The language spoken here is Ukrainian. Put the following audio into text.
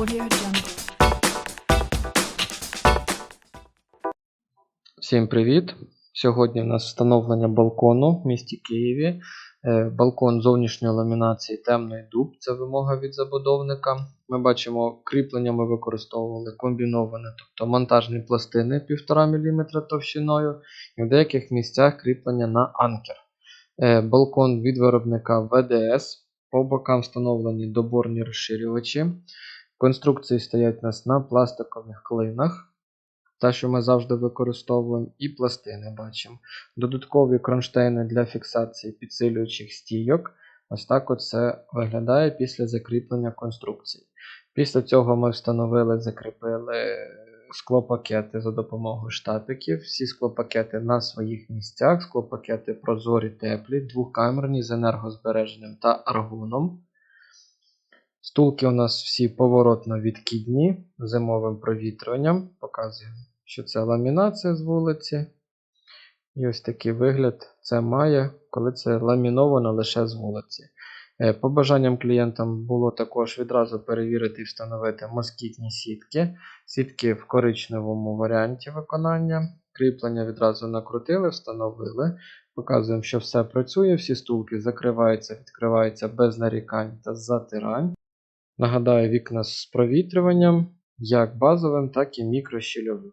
Audio. Всім привіт! Сьогодні у нас встановлення балкону в місті Києві. Е, Балкон зовнішньої ламінації темний дуб це вимога від забудовника. Ми бачимо, кріплення ми використовували комбіноване, тобто монтажні пластини 1,5 мм товщиною, і в деяких місцях кріплення на анкер. Е, Балкон від виробника ВДС. По бокам встановлені доборні розширювачі. Конструкції стоять у нас на пластикових клинах. Та, що ми завжди використовуємо, і пластини бачимо. Додаткові кронштейни для фіксації підсилюючих стійок. Ось так це виглядає після закріплення конструкції. Після цього ми встановили, закріпили склопакети за допомогою штатиків. Всі склопакети на своїх місцях. Склопакети прозорі, теплі, двокамерні з енергозбереженням та аргоном. Стулки у нас всі поворотно відкидні зимовим провітрюванням. Показуємо, що це ламінація з вулиці. І ось такий вигляд це має, коли це ламіновано лише з вулиці. Е, По бажанням клієнтам було також відразу перевірити і встановити москітні сітки. Сітки в коричневому варіанті виконання. Кріплення відразу накрутили, встановили. Показуємо, що все працює, всі стулки закриваються, відкриваються без нарікань та затирань. Нагадаю, вікна з провітрюванням як базовим, так і мікрощільовим.